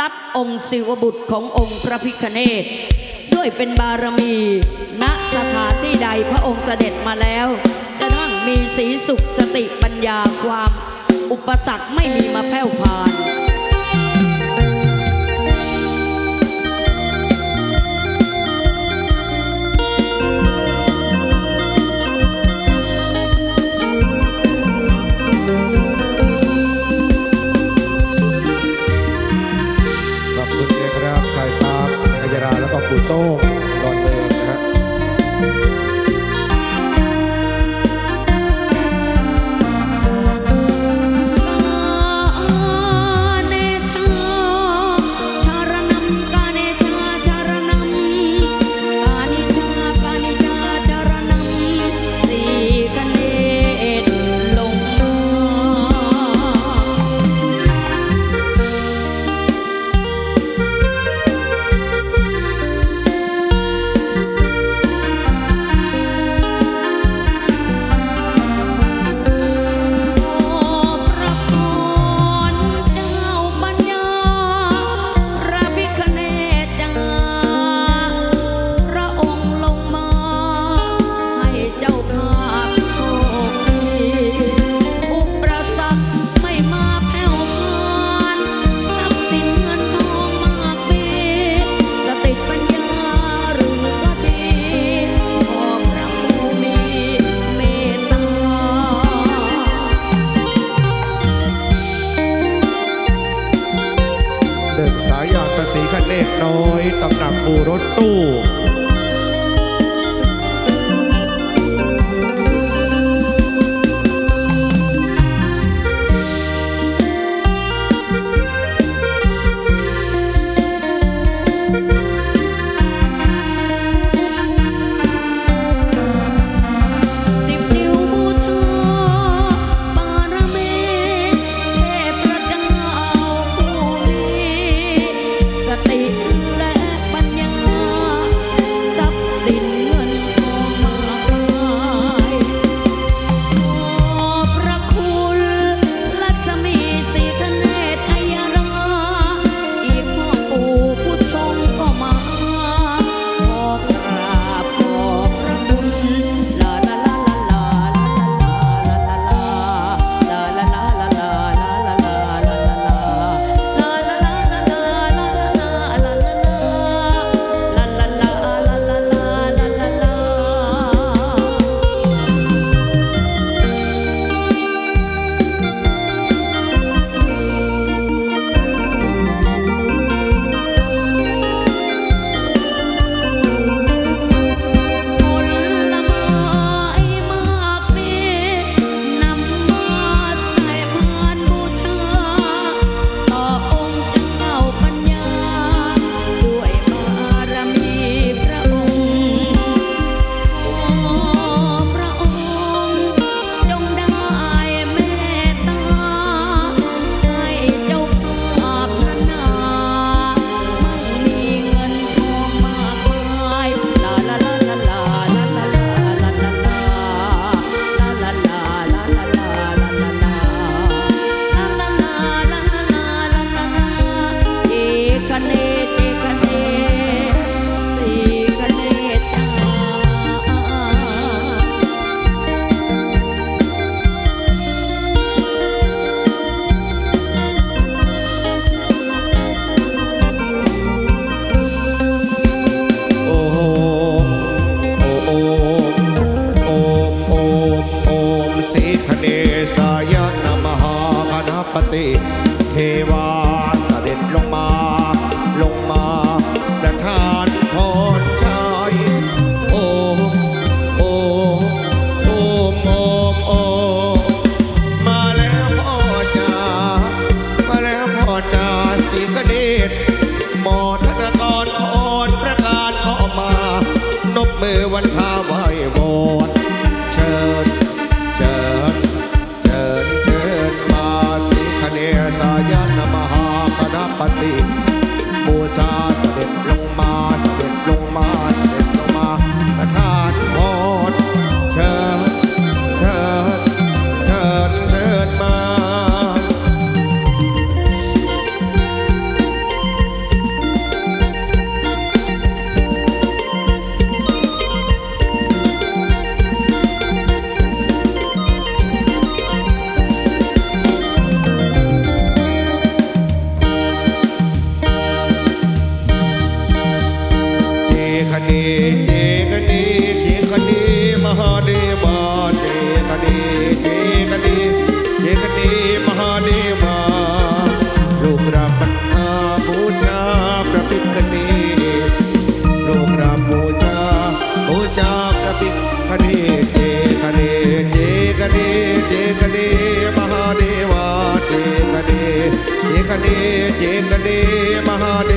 รับองค์ศิวบุตรขององค์พระพิคเนตด้วยเป็นบารมี ณสถานที่ใดพระองค์เสด็จมาแล้ว จะต้องมีสีสุขสติปัญญาความ อุปสรรคไม่มีมาแผ่วพาน น้อยตำหนักปูรถตู้ রাতে ကလေးเจตเดมหาเด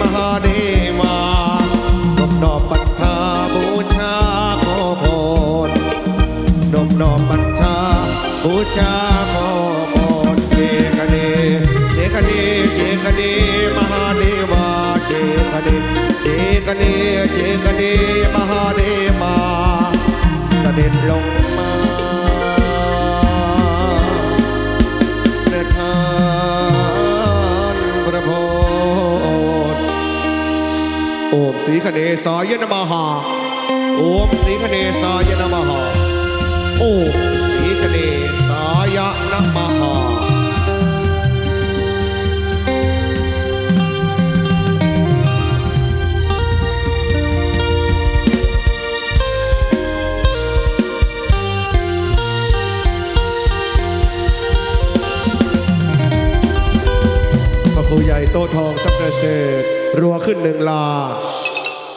มหาเดวานบนอบปัทธาบูชาขอพรนบนอบปัทธาบูชาขอพรเจกเนเจกเนเจกเนมหาเดวาเจกเนเจกเนเจกเนมหาเดวาเสด็จลง โอมสีคเนสายนมหาโอมสีคเนสายนมหาโอมสีคเนสายนมหาพระครูใหญ่โตทองสักเกษตร รัวขึ้นหนึ่งลา